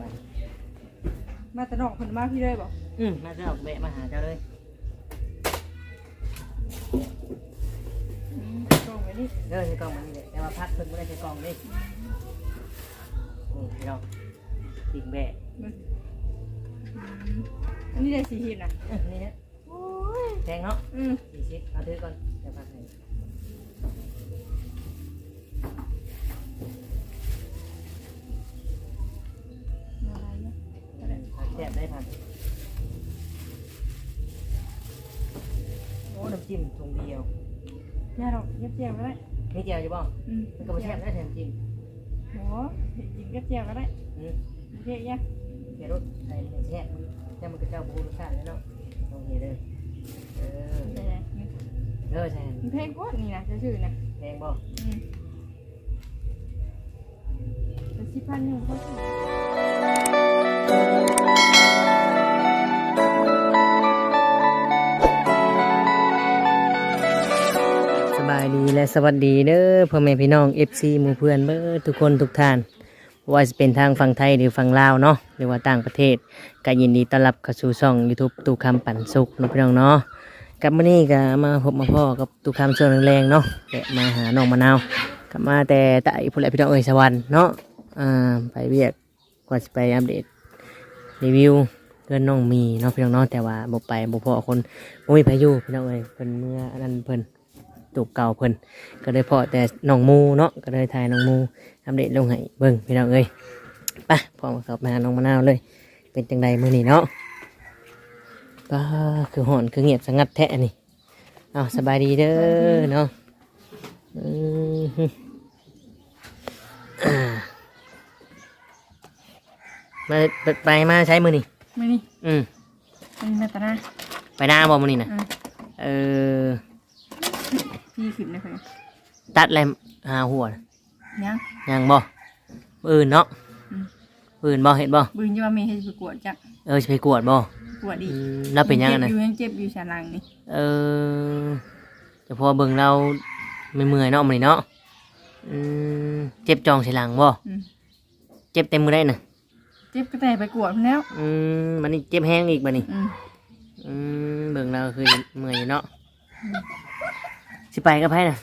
บายมาแต่นอกเพิ่นมาพี่เลยบอกอืมมาเจ้าแวะมาหาเจ้าเลยกล้องไว้นี่เด้อใช้กล่องมันนี่แหละแต่ว่าพักเพิ่นไม่ได้ใช้กล่องนี่นี่พี่น้องติ่งแบะอันนี้ได้สีหินนะอื้อนี่นะแพงเนาะอืมสี่สิบเอาถือก่อน ซ่บได้พันโอ้น้ำจิ้มถุงเดียวแย่ดอกเย็บเจียวก็ได้มีเจียวอยู่บ่อืมมันก็บ่แซ่บได้แถมจิ้มโอ้กินเย็บเจียวก็ได้อืมเจ๊ยะเดี๋ยวรสใส่แซ่บมันแซ่บมันก็เจ้าบูรสชาติแล้วเนาะลองเฮ็ดเด้อเออแต่นี่เด้อแซ่บมันแพงกว่านี่นะชื่อๆนะแพงบ่อืมแต่สิบพันอยู่ก็ถือสบายดีและสวัสดีเด้อพ่อแม่พี่น้อง FC หมู่เพื่อนเบ้อทุกคนทุกท่านว่าจะเป็นทางฝั่งไทยหรือฝั่งลาวเนาะหรือว่าต่างประเทศก็ยินดีต้อนรับเข้าสู่ช่อง YouTube ตูคำปันสุขนะพี่น้องเนาะกับมื้อนี้ก็มาพบมาพ่อกับตูคำช่วงแรงเนาะแวะมาหาน้องมะนาวกลับมาแต่ใต้พุ่นแหละพี่น้องเอ้ยสวรรค์เนาะอ่าไปเวียกกว่าจะไปอัปเดต รีวิวเพื่อนน้องมีเนาะพี่น้องเนาะแต่ว่าบ่ไปบ่พอคนบ่มีพายุพี่น้องเอ้ยเพิ่นเมื่ออันนั้นเพิ่นตูกเก่าเพิ่นก็เลยพอแต่น้องมูเนาะก็เลยถ่ายน้องมูอัปเดตลงให้เบิ่งพี่น้องเอ้ยไปพร้อมกับมาน้องมะนาวเลย เป็นจังใดมื้อนี้เนาะก็คือหอนคือเงียบสงัดแท้นี่เอาสบายดีเด้อเนาะอืมอ่า มาไปไปมาใช้มือนี่ไม่นี่อืมไม่นี่มาตาหน้าไปหน้าบ่มือนี่นะอืมเออพี่ขึ้นเลยเพิ่นตัดอะไรหาหัวน่ะยังยังบ่อื่นเนาะอืมอื่นบ่เห็นบ่บืนจะว่ามีให้ไปกวดจักเออจะไปกวดบ่กวดดีอืมแล้วเป็นยังไงจ็บนะอยู่ยังเจ็บอยู่ชาลังนี่เออแต่พอเบิ่งเราไม่เมื่อยๆเนาะมื้อนี้เนาะอืมเจ็บจองใส่หลังบ่อืมเจ็บเต็มมือได้น่ะ เจ็บก็แต่ไปกวดเพิ่นแล้ว อืมมันนี่เจ็บแห้งอีกบัดนี้อืมอืมเบิ่งเราคือเมื่อยอยู่เนาะสิไปกับไผน่ะ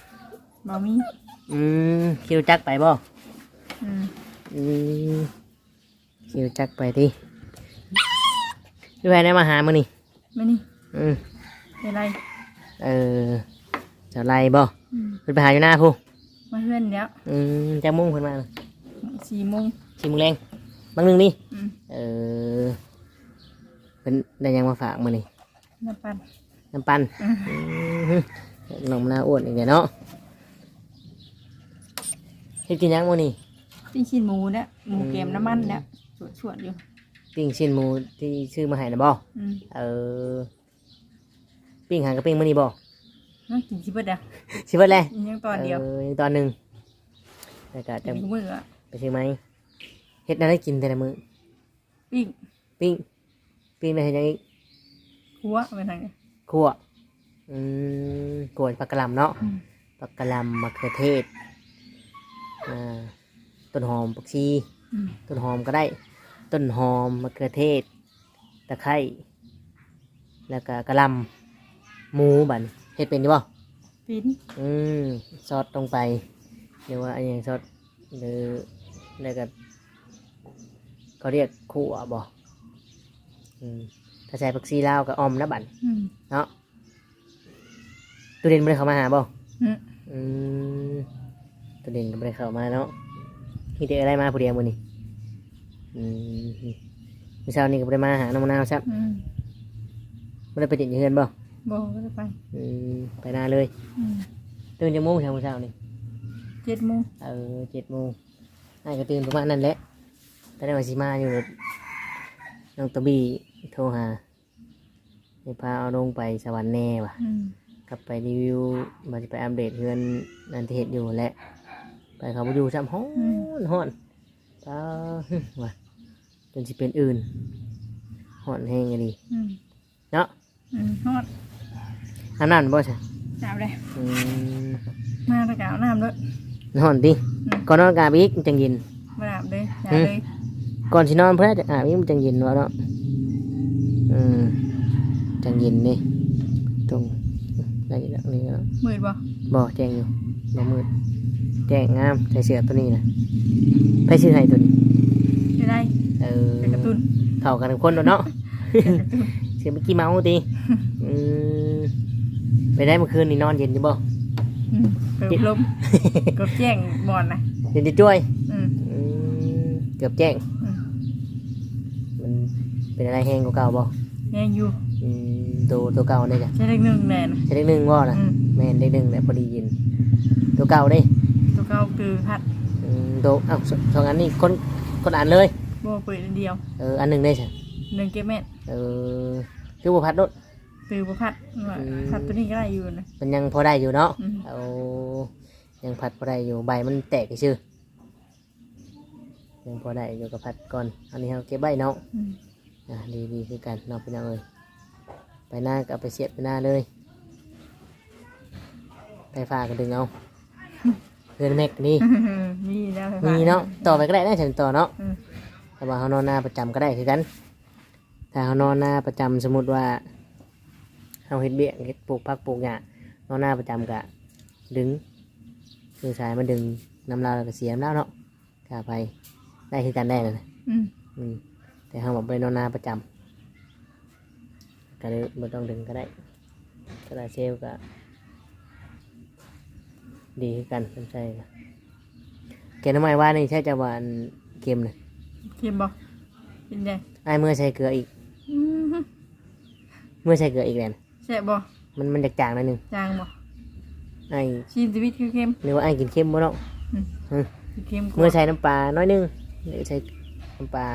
บ่มีอืมคิวจักไปบ่อืมอืมคิวจักไปติพี่ไปได้มาหามื้อนี้ไม่นี่อืมเป็นไรเออเจะไล่บ่อืมเพิ่นไปหาอยู่หน้าผู้มาเพื่อนแล้วอืมจักมุ่งเพิ่นมาน่ะสี่โมงชิมงแรง บางหนึงนี่อืมเออเป็นได้หยังมาฝากมื้อนี้น้ำปั่น น้ำปั่นอืม อืมน้องมะนาวอ้วนอีกแล้วเนาะเฮ็ดกินหยังมื้อนี้ปิ้งชิ้นหมูเนี่ยหมูเกมน้ำมันเนี่ยสวดสวดๆอยู่ปิ้งชิ้นหมูที่ซื้อมาให้นะบ่อืมเออปิ้งหางกับปิ้งมื้อนี้บ่น่ากินชิบะเด้อสิเบิดแลอีกยังตอนเดียวเออยังตอนหนึงแล้วก็จะกินมืออะไปซื้อไหม เฮ็ดอะไรกินแต่ละมื้อปิ้งปิ้งปิ้งได้เฮ็ดหยังอีกหัวไปทางนี้คั่วอืมกวนผักกะหล่ำเนาะอืมผักกะหล่ำมะเขือเทศอ่าต้นหอมผักชี อืมต้นหอมก็ได้ ต้นหอมมะเขือเทศ ตะไคร้แล้วก็กะหล่ำหมูบันเฮ็ดเป็นอยู่บ่ปิ้นอืมซอสลงไปหรือว่าอันยังซอสหรือแล้วก็ เขาเรียกขั่วบ่อืมถ้าใส่ผักชีลาวก็ออมนะบันอืม เนาะตัวเด่นไม่ได้เข้ามาหาบ่อืม อืมตัวเด่นก็ไม่ได้เข้ามาเนาะมีแต่อะไรมาผู้เดียวมื้อนี้อืมเมื่อเช้านี้ก็ไม่ได้มาหาน้องมะนาวครับอืมไม่ได้ไปติดอยู่เฮือนบ่บ่ก็จะไปอืมไปนาเลยอืมตื่นจากโมงเช้าเมื่อเช้านี่ เจ็ดโมงเออเจ็ดโมงน่าก็ตื่นประมาณนั้นแหละ แต่ได้มาสิมาอยู่น้องตวบี้โทรหาให้พาเอาลงไปสวรรค์แน่ว่ะ อืมกลับไปรีวิวมาจะไปอัปเดตเพื่อนนันที่เห็นอยู่แหละ ไปเขาไปอยู่ซ้ำห้อนห้อนป้าว่ะจนสิเป็นอื่นห้อนแห้งกันดี อืมเนาะ อืมฮอดอันนั้นบ่ใช่หนาวเลยอืมมาตะกาวน้ำด้วยห้อนดิอืมก่อนนอนกาบอีกจังเย็นมาอาบเลยหนาวเลย ก่อนสินอนเพื่อจะอาบนี่มันจังเย็นวะเนาะอืมจังเย็นนี่ตรงอะไรอย่างนี้เนาะมืดบ่บ่แจ้งอยู่บ่มืดแจ้งงามใส่เสื้อตัวนี้นะไปซื้อให้ตัวนี้ไม่ได้เออเป็นกระตุ้นเข้ากันทุกคนแล้วเนาะเป็นกระตุ้นเสียงเมื่อกี้เมาตีอืมไปได้เมื่อคืนนี่นอนเย็นอยู่บ่อืมเปิดลมกดแจ้งบอนนะเย็นจะจ้วยอืมอืมเกือบแจ้งอืมมัน เป็นอะไรแห้งกว่าเก่าบ่แย่งอยู่อืมตัวตัวเก่าได้จ้ะใช้เลขหนึ่งแน่นะ ใช้เลขหนึ่งว่านะอืม แม่นเลขหนึ่งแต่พอดียิน ตัวเก่าเด้ตัวเก้าคือพัดอืมตัวอ้าวสสองอันนี้คนคนอ่านเลยบ่เปิดอันเดียวเอออันหนึ่งได้ใช่หนึ่งเก็บแม่นเออคือบุพัดรถ ตือบ่พัดว่าอืม พัดตัวนี้ก็ได้อยู่นะ มันยังพอได้อยู่เนาะอืม เอายังพัดพอได้อยู่ใบมันแตกชื่อยังพอได้อยู่กับพัดก่อน อันนี้เราเก็บใบเนาะอืม อะดีดีคือกันเนาะพี่น้องเอ้ยไปหน้าก็เอาไปเสียบไปหน้าเลยไปฟ้าก็ดึงเอาเพื่อนแม็กนี่มีแล้วไฟฟ้ามีเนาะต่อไปก็ได้นะฉันต่อเนาะอืมแต่ว่าเขานอนหน้าประจำก็ได้คือกัน ถ้าเขานอนหน้าประจำสมมติว่าเขาเฮ็ดเบี้ยเฮ็ดปลูกพักปลูกหญ้านอนหน้าประจำกะดึงมือสายมาดึงน้ำลาวแล้วก็เสียน้ำลาวเนาะกาไปได้คือกันได้นะอืมอืม แต่เขาบอกไปนอนหน้าประจำก็เลยไม่ต้องดึงก็ได้ก็ได้เซลลก็ดีคือกันสนใจก็เกณฑ์ทำไมว่านี่ใช่จะหวานเค็มเลยเค็มบ่เป็นไงไอ้เมื่อใส่เกลืออีก อืมเมื่อใส่เกลืออีกแล้วนะแซ่บบ่มันมันจางๆหน่อยหนึงจางบ่ไอ้ชีสวิตคือเค็มหรือว่าไอ้กินเค็มบ่เนาะ คือเค็มกว่าเมื่อใส่น้ำปลาน้อยหนึงหรือใส่น้ำปลา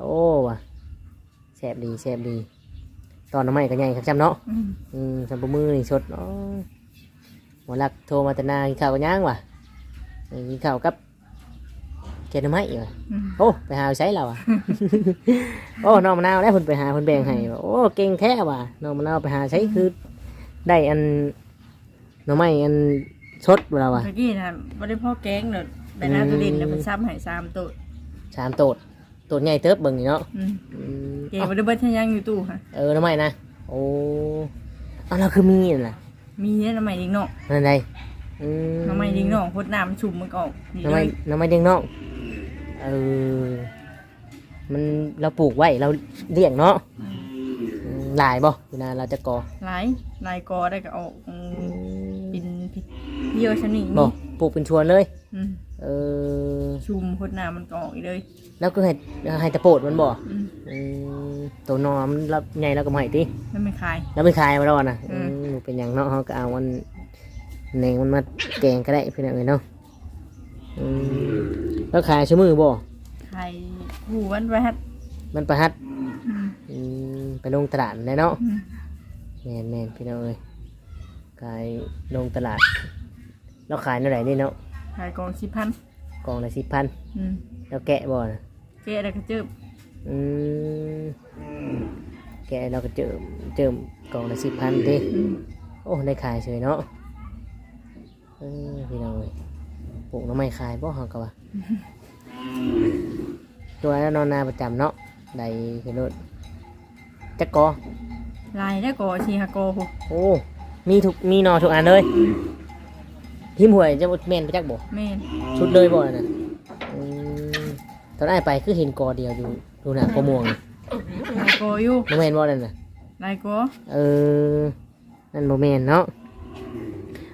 โอ้ว่ะแซ่บดีแซ่บดี ตอนน้ำมันก็ใหญ่ครับจำเนาะอืมอืมสัมปมือนี่สดเนาะหมอลักโทรมาแต่นากินข้าวกับย่างว่ะเออกินข้าวกับเกล็ดน้ำไม้ว่ะ อืม โอ้ไปหาใช้เราอะ โอ้น้องมะนาวได้ผลไปหาผลแบ่งให้ว่ะโอ้เก่งแท้ว่ะน้องมะนาวไปหาใช้คือ ได้อันหน้ำไม้อันสดเราอะ เมื่อกี้นะบ่ได้พ่อแกงเด้อแต่หน้าตัวดินแล้วมันซ้ำให้ซ้ำตัวสามโตดโตดใหญ่เติบเบิ่งนี่เนาะอืมอืมเก๋บ่ได้เบิดทะยังอยู่ตู้ค่ะ เออน้ำไม้นะโอ้เอาเราคือมีนั่นล่ะมีเนี่ยน้ำใหม่ดิงนอกนั่นไงอืมน้ำใหม่ดิงนอกพดน้ำชุ่มมันก็ออกนี่น้ำเลไม้ยน้ำไม้เด้งนอกเออมันเราปลูกไว้เราเลี้ยงเนาะอืมหลายบ่เวลาเราจะก่อหลายหลายกอได้ก็ออกอืมเป็นเยี่ยวชนิดบ่นี้ปลูกเป็นชวนเลย อืมเออ ชุ่มพดน้ำมันก็ออกอีกเลยแล้วก็ให้ให้ตะโปดมันบ่อืมอืมตัวนอนมันรับใหญ่แล้วก็ไม่ติแล้วไม่คาย แล้วไม่คายมาแล้วนะอือืมมเป็นอย่างเนาะเขาก็เอามันแหนงมันมาแกงก็ได้เพื่อนเอ้ยเนาะอืมแล้วขายชั่วมือบ่คายหูวันไว้ฮัดมันประหัดอืมอืมไปลงตลาดเลยเนาะ อืมแมนแมนพี่น้องเอ้ยขายลงตลาด แล้วขายเท่าไหร่นี่เนาะขายกองสิบพัน กล่องละสิบพันอืมแล้วแกะบ่นะเจ๊ได้ก็เจิบอืมแกะเราก็เจิมเจิมกล่องละสิบพันดิอืมโอ้ได้ขายเฉยเนาะเออพี่น้องเอ้ยปลูกหน้ำไม้ขายบ่ฮอกกะวะตัวนั้นนอนนาประจำเนาะได้ขึ้นรถจักกอ ลายได้กอชีฮากอหูโอ้ มีทุก มีหนอทุกอันเลย ทิมหวยจะบ่แม่นไปจักบ่แม่นชุดเลยบ่น่ะอืมตอนได้ไปคือเห็นกอเดียวอยู่ดูหน้าข้อม่วงนี่ลายกออยู่บ่แม่นบ่นั่นน่ะลายกอเออ นั่นบ่แม่นเนาะ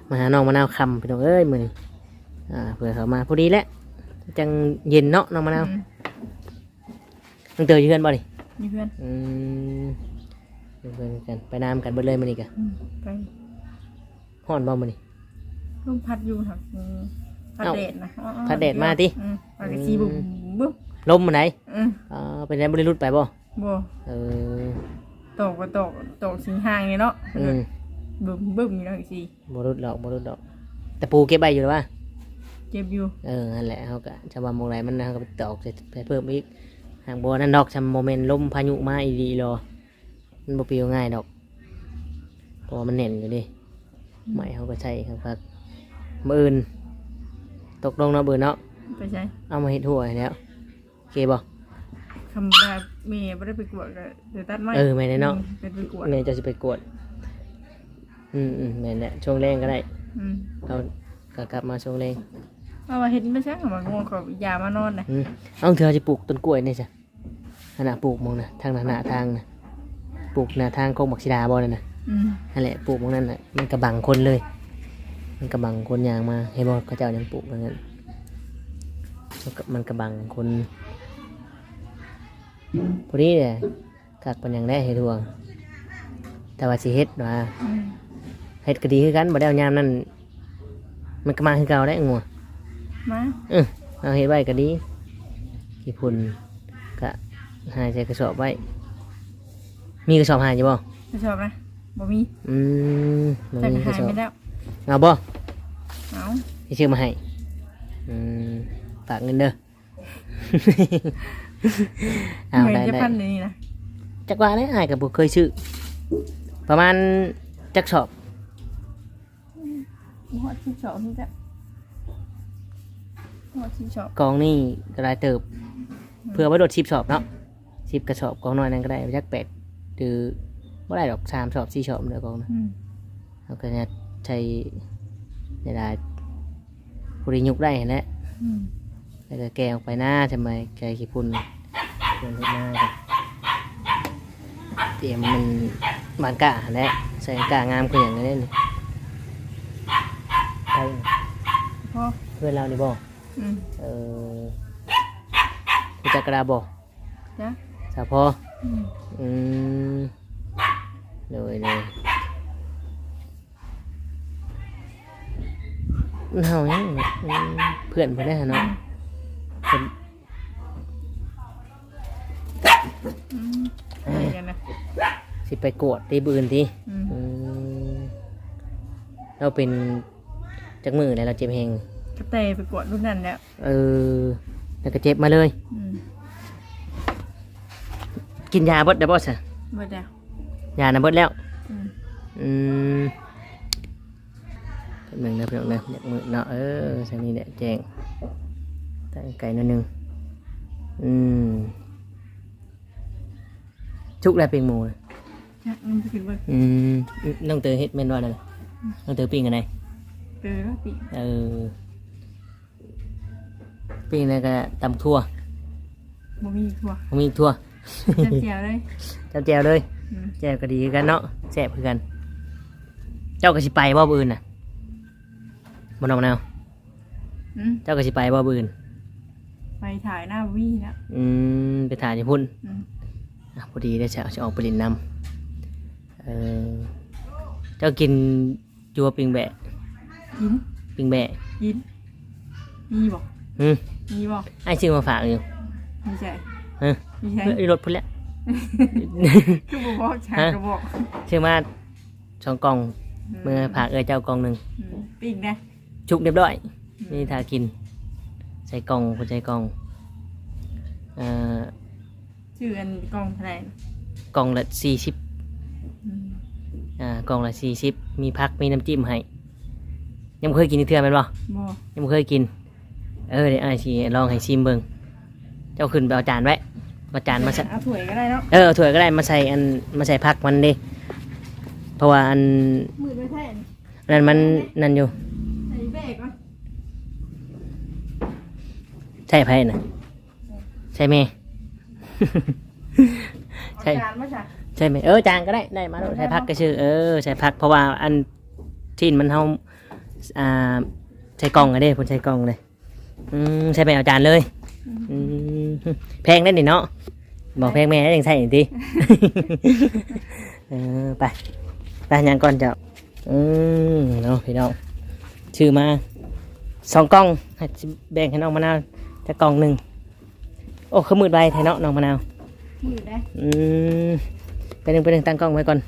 มาหาน้องมะนาวคำพี่น้องเอ้ยมื้อนี้อ่าเผื่อเขามาพอดีแหละจังเย็นเนาะน้องมะนาวอืมมึงเตออยู่เพื่อนบ่นี่นี่เพื่อนอืมอยู่เพื่อนกันไปน้ำกันเบิดเลยมื้อนี้กะอืมไปฮ้อนบ่มื้อนี้ ลมพัดอยู่ครับอืมพัดเอ้าแดดนะอ๋อพัดแดดมาติอืมพัดกระชีบุ้มบุ้มลมมื้อไหนอืมอ่าเป็นไงบ่ได้รุดไปบ่บ่เออตกก็ตกตกสิงห่างนี่เนาะอืมบึ้มบึ้มอยู่แล้วอีกสิบ่รุดดอกบ่รุดดอก แต่ปูเก็บใบอยู่หรือวะเจ็บอยู่ เออนั่นแหละเขาก็ชาวบ้านมองไรมันนะเขาก็ไปตอกใส่ไปเพิ่มอีกหางบัวนั่นดอกชำโมเมนต์ลมพายุมาอีดีรอมันบ่ปลิวง่ายดอกเพราะว่ามันแน่นอยู่ดิไม้เขาก็ใช่ครับครับ มืออื่นตกลงเนาะเบือเนาะไปใช้เอามาเห็ดหัวให้แล้วเกบ่คำแบบเมย์ไม่ได้ไปกวดก็เดี๋ยวตัดไม้เออแม่นเนาะเป็นไปกวดแม่จะสิไปกวด อืมอืมแม่นแหละช่วงแรงก็ได้อืมเราก็กลับมาช่วงแรงเอามาเห็นไม่ใช่หมางงเขายามานอนนะอืมเอาเธอจะปลูกต้นกล้วยนี่จ้ะขนาดปลูกมองนะทางหน้าหน้าทางนะปลูกหน้าทางของบักชิดาบ่นั่นนะอืมนั่นแหละปลูกมองนั่นน่ะมันกระบังคนเลย มันกระบังคนยางมาให้บอกเขาเจ้ายังปลูกอย่างนั้นมันก็มันกระบังคนพอดีเลยกัดปันยังได้ให้ทวง แต่ว่าสิเฮ็ดว่าอืมเฮ็ดก็ดีคือกันบ่ได้เอายามนั่นมันก็มาคือเก่าได้งัวมาเออเอาเฮ็ดไว้ก็ดีกี่พุ่นก็หายใจกระสอบไว้ มีกระสอบหายอยู่บ่จะชอบนะบ่มีอืมบ่แต่มีก็กระหายสอบไม่ได้เอาบ่ เอาให้ชื่อมาให้อืมฝากเงินเด้อเอาเหมือนได้จะได้พันเลยนี่นะจักว่าได้อายกับบุเคยชื่อ ประมาณจักสอบหัวที่ชอบนี่จ้ะหัวที่ชอบกองนี่กระไรเติบ เพื่อไว้โดดชิปสอบเนาะชิปกระสอบกองน้อยนั้นก็ได้จักแปดหรือว่าได้ดอกสามสอบสี่สอบเดียวกองนะอืมเราก็จะใช้เวลา ผู้ริยุกได้เห็นแหละอืมแล้วก็แกะออกไปหน้าทำไมแกะขี้พุ่นเดินหน้ากันเตรียมมันบานกะหั่นแหละใส่กะงามคืออย่างนี้นี่ใช่พ่อเพื่อนเรานี่บอกอืมเออคุณจักรดาบอกจ้ะสาวพอ อืม อืมเลยเลย มันเฮายังอืมเพื่อนเพื่อนได้หะเนาะเพิ่นอืมอะไรกันนะสิไปโกดตีบืนทีอืมอืมเราเป็นจักมือแล้วเราเจ็บแหงกระเตยไปกวดรุ่นนั้นแล้ว เออ แล้วก็เจ็บมาเลยอืมกินยาเบดได้บ่สะเบิดแล้ว ยานะเบดแล้ว อืมอืมแป๊บ หนึ่งนะเพื่อนนะอยากมือเนาะเออสักนี้เนี่ยแจ้งตั้งไก่นิดนึงอืมชุกแล้วเป็นหมูนะจ้ะมันจะกินเบิดอืมน้องเตยเฮ็ดแม่นว่านั่นน่ะน้องเตยปิ้งกันไหนเตยก็ปีเออปิ้งแล้วก็ตำทั่วบ่มีทั่วมีทั่วจับเจียวเลยเจ้าแจวเลยอืมแจวก็ดีคือกันเนาะแซ่บคือกัน เจ้าก็สิไปบ่บืนน่ะ บ่น้องแนวอืมเจ้าก็สิไปบ่บืนไปถ่ายหน้าวี่แล้วอืมไปถ่ายญี่ปุ่นอืมอะพอดีได้จะจะออกไปเลินน้ำเออเจ้ากินจัวปิงแบะกินปิงแบะกินมีบอกอืมมีบอกไอ้ซื้อมาฝากอยู่มีใจเออมีใจเอ้ยรถพุ่นแล้ว คือบ่บอกชาฮะ ก็บอกซื้อมาสองกล่องเมื่อผากเออเจ้ากล่องหนึ่งอืมปิ้งนะ ชุกเรียบร้อยนี่ทากิน ใส่กล่องคนใส่กล่องเอ่อชื่ออันกองแถลงกล่องละสี่สิบอืมอ่ากล่องละสี่สิบมีพักมีน้ำจิ้มให้ยังบ่เคยกินอีกเทื่อแมันบ่บ่ยังไม่เคยกิน เออเดี๋ยวไอ้ายสิลองให้ชิมเบิ่งเจ้าขึ้นไปเอาจานไว้เอาจานมาใส่ เอาถ้วยก็ได้เนาะเออเอาถ้วยก็ได้มาใส่อันมาใส่ผักมันดิเพราะว่าอันมือไม่แท้นนั้นมันนั่นอยู่ ใส่แบกก่อน ใช่ไพ่น่ะใช่ไหมเอาใช่จานมาจ้ะใช่ไหมเออจานก็ได้ได้มาแล้วใส่ผักก็ชื่อเออใส่ผักเพราะว่าอันที่มันเฮาอ่าใส่กล่องอะเด้ผมใส่กล่องเลยอืมใช่ไหมเอาจานเลยอืมแพงได้นี่เนาะบอกแพงแม่ยังใช่อีกที เออไปไปยังก่อนเจ้าอืมเนาะพี่น้องชื่อมาสองกล่องให้แบ่งให้น้องมะนาว จะกล่องหนึ่งโอ้คือมืดใบไทยเนาะน้องมะนาวมือได้อืมไปหนึ่งไปหนึ่งตั้งกล้องไว้ก่อน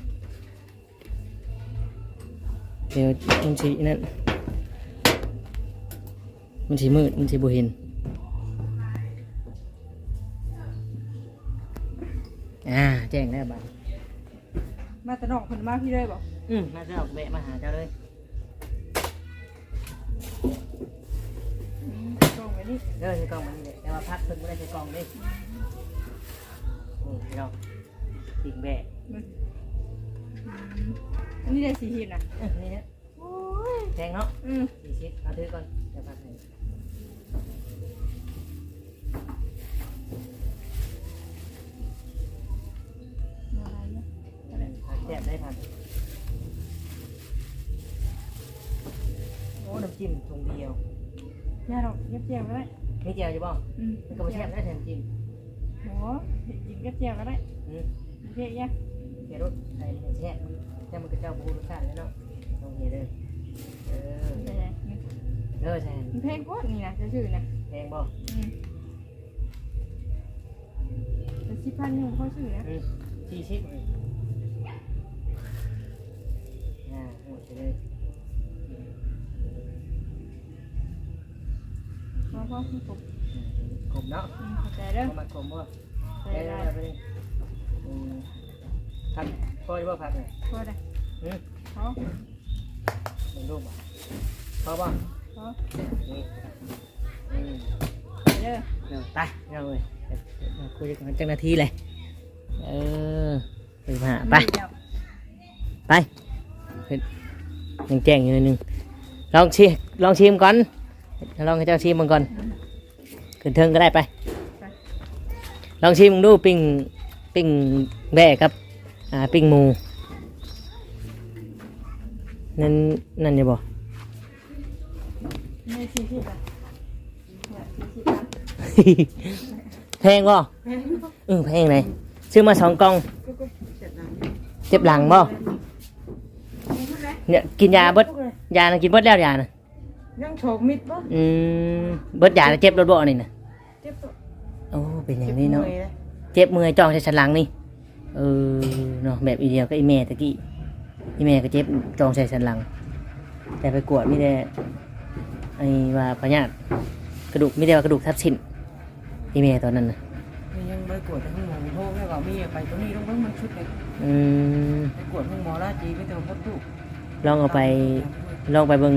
เดี๋ยวมันสีนั่นมันสีมืดมันสีบุเห็นอ่าแจ้งได้บ้างมาแตะนอกเพิ่นมาพี่เลยบอกอืมมาเจ้าแวะมาหาเจ้าเลย เด้อที่กล้องมันนี่แหละแต่ว่าพักเพิ่นบ่ได้ใส่กล่องเด้นี่พี่น้องติ่งแบะอันนี้ได้สี่หินอะเอ้ยนี่นะแพงเนาะอืมสี่สิบเอาถือก่อนเดี๋ยวพักให้อะไรเนี่ยอะไรผักแซ่บได้ผักโอ้น้ำจิ้มถุงเดียว ย่าเราเย็บเจียวก็ได้มีเจียวอยู่บ่อืมมันก็บ่แซ่บได้แถมจิ้มโอ้กินก็เจียวก็ได้อืมเจียวย่าเดี๋ยวรถไอ้นี่แช่มันแต่มันก็เจ้าบูรสชาติเลยเนาะตรงนี้เด้อเออใช่ไหมเด้อแซนมันแพงกว่านี่นะจะชื่อนะแพงบ่อืมแต่สิบพันหนึ่งเขาชื่อนะอืมสี่สิบเลยอ่าหมดไปเลย พราะว่าที่ผมขมเนาะอืมเข้าใจเด้อมาขมบ่ใจได้ได้ไปเลยอืมผักพอจะบ่ผักเนี่ยพอได้อืมพอเป็นรูปบ่พอบ่พอนี่อเด้อเดี๋ยวไปเราเลยเดี๋ยวเราคุยกันจังนาทีเลยเออไปมาไปไปเฮ็ดยังแจ้งอยู่นิดนึงลองชิลองชิมก่อน ลองให้เจ้าชิมมันก่อนขึ้นเทิงก็ได้ไป ลองชิมมึงดูปิ้งปิ้งแบะครับ อ่าปิ้งหมูนั่นนั่นอย่าบอกแพงบ่อือแพงไหนซื้อมาสองกล่องเจ็ดหลังเจ็บหลังบ่เนี่ยกินยาเบิดยานะกินเบิดแล้วยานะ ยังโฉกมิดปะอืมเบิดยานะเจ็บรถบ่นี่นะเจ็บตัวโอ้เป็นอย่างนี้เนาะจ็บมือลยเจ็บมือจ้องใส่สันหลังนี่ เออเนาะแบบอีเดียวก็อีเมตะกี้อีเมก็เจ็บจ้องใส่สันหลัง แต่ไปกวดไม่ได้ไอ้ว่าพญาตกระดูกไม่ได้ว่ากระดูกทับเส้นอีเมตอนนั้นนะยังไปกวดที่ห้องหมอโทรแม่ว่ามีไปตัวนี้ต้องเบิ่งมันชุดเลยอืม ไปกวดห้องหมอราจีไปเจอพดลูกลองเอาไปลองไปเบิ่ง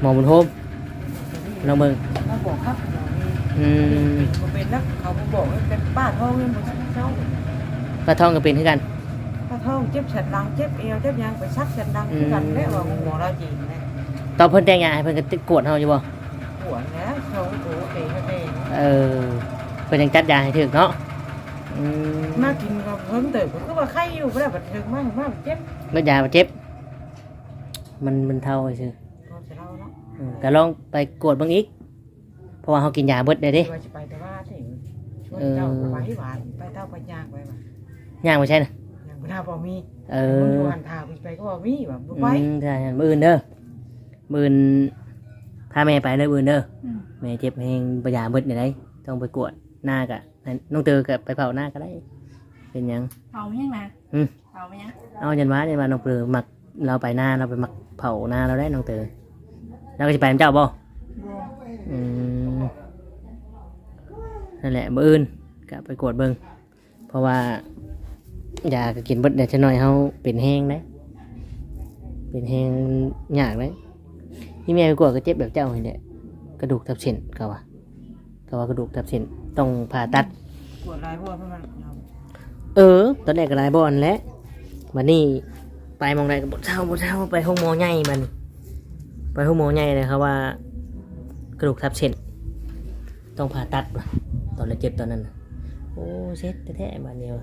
หมอบุญโฮมลองเบิ่งมาบอกครับหมอนี่อืมมันเป็นนักเขาบอกว่าเป็นป้าท้องเนี่ยมันเช้าปลาทองก็เป็นคือกันป้าท้องเจ็บฉันดังเจ็บเอวเจ็บยังไปซักฉันดังคือกันแม่ว่าห้องหมอราจีนะตอนเพิ่นแต่งงานให้เพิ่นก็กวดเฮาอยู่บ่ปวดแล้วเขาโอ้เตะเขาเตะเออเพิ่นยังจัดยาให้ถึกเนาะอืมมากินก็เพิ่มเติมก็ว่าไข้อยู่ก็ได้บัดถึงมากมากเจ็บเบิดยาบ่เจ็บ มันมันเท่าซื่อ ก็จะเล่าเนาะอืมก็ลองไปกวดเบิ่งอีก เพราะว่าเฮากินยาเบิดได้เด้ว่าจะไปแต่ว่าที่ชวนเจ้าไปหวานไปเต้าไปยากไปว่าย่างบ่ใช่น่ะอย่างบ่น่าบ่มีเอมึงออยู่หันทางไปก็บ่มีว่าบ่อืไปมใช่มื้ออื่นเด้อมื้ออื่นพาแม่ไปเด้อมื้ออื่นเด้ออืมแม่เจ็บแฮงบ่ยาเบิดนี่ได้ต้องไปกวดหน้ากะน้องเตอก็ไปเผาหน้าก็ได้ เป็นหยังเอาไหมยังนะอืมเอาไหมยังเอายันว่ายันว่าน้องเตอมักเราไปหน้าเราไปมักเผาหน้าเราได้น้องเตอ เราก็จะไปนำเจ้าบ่บัวอืมนั่นแหละมื้ออื่นก็ไปกวดเบิ่งเพราะว่ายาก็กินเบิดเดี๋ยวจะหน่อยเฮาเป็นแห้งได้เป็นแห้งยากได้ที่แม่ไปกวดก็เจ็บแบบเจ้านี่แหละกระดูกทับเส้นเขาว่าเขาว่ากระดูกทับเส้นต้องผ่าตัด ปวดหลายเพราะว่ามันเอาเออ ตอนแรกก็หลายบอลแหล้ววันนี้ไปหมองใดก็บดเช้าบดเช้าไปห้องหมอใหญ่มัน ไปห้องหมอใหญ่เลยครับว่า กระดูกทับเส้นต้องผ่าตัดว่ะตอนเราเจ็บตอนนั้นน่ะโอ้เซ็ตแท้ๆบ้านเดียว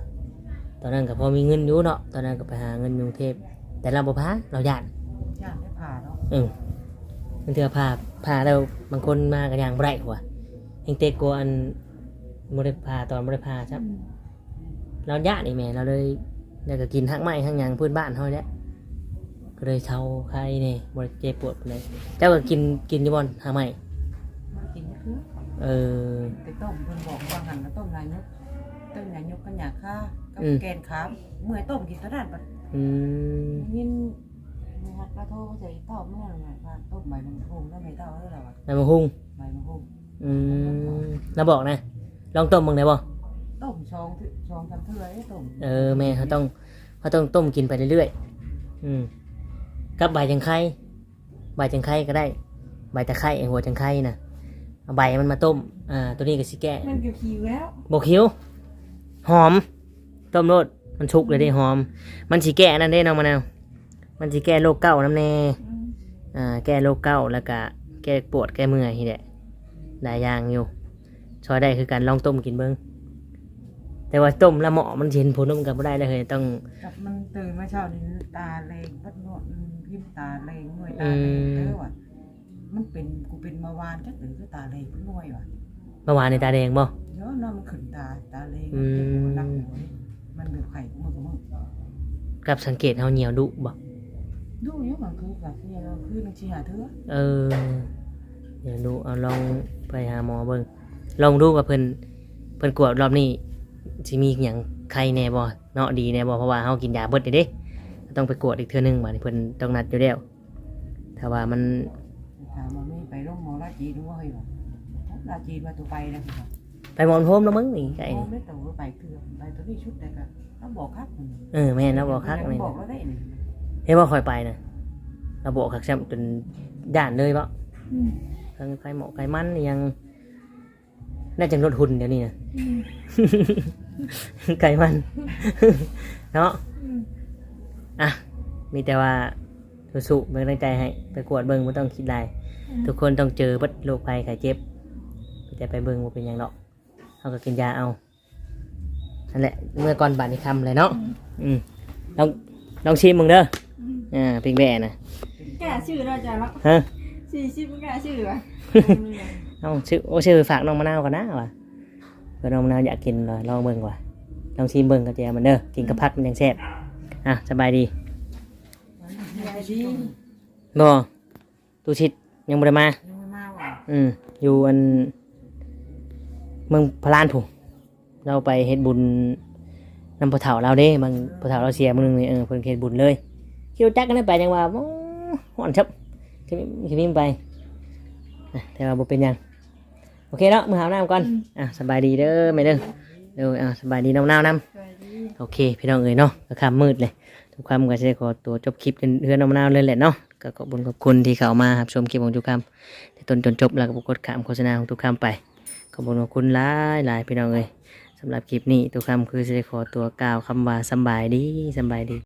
ตอนนั้นก็พอมีเงินอยู่เนาะตอนนั้นก็ไปหาเงินอยกรุงเทพแต่เราบ่พาเราญาติย่านไม่ผ่าเนาะเออมันเถื่อพาพาแล้วบางคนมากันอย่างไรกว่าเฮงเตกลัวอันบ่ได้พาตอนบ่ได้พาครับเราญาตินี่แม่เราเลยแล้วก็กินหักไม้หักหยังพื้นบ้านเขาเนี่ย ก็เลยเช่าใครนี่บริเจ็บปวดไปเลยเจ้าก็กินกินอยี่บอลหักไม้มากินคือเออ ไปต้มเพิ่นบอกว่าหันมาต้มนายกต้มนายกกันอยากฆ่ากับอืม แกนขามเมื่อยต้มกินเท่านั้นบัดอืมยินมีฮัดปลาโทเขาจะเต้าเมื่อไหร่ว่าต้มใบมังคุดแล้วไม่เต้าได้หรอวะน้ำมันหุ้งใบมังคุดอืมเราบอกนะ ลองต้มมึงได้บ่ต้มชองชองกันเท่าไรต้มเออแม่เขาต้องเขาต้องต้มกินไปเรื่อยๆอืม กับใบจังไข่ใบจังไข่ก็ได้ ใบตะไคร้หัวจังไข่นะเอาใบมันมาต้มอ่าตัวนี้ก็สิแก้มันก็คิวแล้วบกคิ้วหอม ต้มโลดมันชุกเลยได้หอม มันสิแก้นั่นเด้น้องมะนาวมันสิแก้โรคเก้าน้ำแน่อืมอ่าแก้โรคเก้าแล้วก็แก้ปวดแก้เมื่อยนี่แหละหลายอย่างอยู่ช่วยได้คือการลองต้มกินเบิ้งแต่ว่าต้มแล้วเหมาะมันสิเห็นผลมันกับไม่ได้เลยต้อง กับมันตื่นมาเช้านี่ตาแรงพัดนวด พิมพ์ตาแรงหน่วยตาอืแรงมเด้อว่ะมันเป็นกูเป็นเมาวานจักหรือก็ตาแรงเป็นหน่วยว่ะเมื่อวานในตาแดงบ่เนาะน้ำมันขึ้นตาตาแรงอืมเจ็บหัวหนักหัวนี่มันแบบไข่ของมึงของมึงกับสังเกตเฮาเหนียวดุบ่ดูอยู่มันคือกับที่เราคือมันชีหาเถือเออเดี๋ยวดูเอาลองไปหาหมอเบิ่งลองดูว่าเพิ่นเพิ่นกวดรอบนี้สิมีหยังใครแน่บ่เนาะดีแน่บ่เพราะว่าเฮากินยาเบิดเด้เด้ ต้องไปกวดอีกเทื่อนึงบัดนี้เพิ่นต้องนัดอยู่แล้วถ้าว่ามันถามว่าไม่ไปโรงหมอราจีนว่าเฮ้ยว่ะราจีนว่าตัวไปนะคือว่าไปหมอนโฮมแล้วมึงนี่ไก่โอ้นี่ไม่ตัวไปคือไปตัวนี้ชุดแต่ก็ต้องบอกครับเออแม่นเราบอกคักเลนี่บอกแล้วได้นี่เฮ้ยว่าคอยไปนะเราบอกคักแซมจนด่านเลยบ่อืมทั้งไข่หมอกไข่มันนี่ยังน่าจะลดหุ่นเดี๋ยวนี้นะอืมไก่มันเนาะ อืมอะมีแต่ว่าสู้ๆเป็นกำลังใจให้ไปกวดเบิ่งไม่ต้องคิดไรทุกคนต้องเจอบัดโรคภัยไข้เจ็บจะไปเบิ่งว่าเป็นหยังดอกเขาก็กินยาเอานั่นแหละเมื่อก่อนบาดในคำเลยเนาะอืมลองลองชิมมึงเด้ออืมอ่าปิงแบ่นะกล้าชื่อเราจะแล้วฮะสี่สิบมันกล้าชื่อวะเอาชื่อโอ้ชื่อฝากน้องมะนาวก่อนนะว่ะเพื่อน้องมะนาวอยากกินเลยลองเบิ่งว่ะลองชิมเบิ่งกับแจมันเด้อกินกับพักมันยังแซ่บ อะสบายดียายดีบ่ตูชิดยังบ่ได้มายังไม่มาว่ะอืมอยู่อันเมืองพะลานถูกเราไปเฮ็ดบุญนำพ่อเฒ่าเราเด้บางพ่อเฒ่าเราเสียมื้อนึงนี่เออเพิ่นเฮ็ดบุญเลยคิวจักกันได้ไปจังว่าบ่ฮ้อนชับคิดคิดไปอะแต่ว่าบ่เป็นหยังโอเคเนาะมื้อหาน้ำก่อนอะสบายดีเด้อแม่เด้อเด้ออะสบายดีน้ำๆนำสวัสดี โอเค พี่น้องเอ๋ยเนาะก็ค่ำมืดเลย ทุกคำก็จะขอตัวจบคลิปเรือนน้ำนาวเลยแหละเนาะก็ขอบคุณขอบคุณที่เข้ามารับชมคลิปของทุกคำที่ต้นจนจบแล้วก็กดขามโฆษณาของทุกคำไป ขอบคุณขอบคุณหลายหลายพี่น้องเอ๋ยสำหรับคลิปนี้ทุกคำคือจะขอตัวกล่าวคำว่าสบายดีสบายดี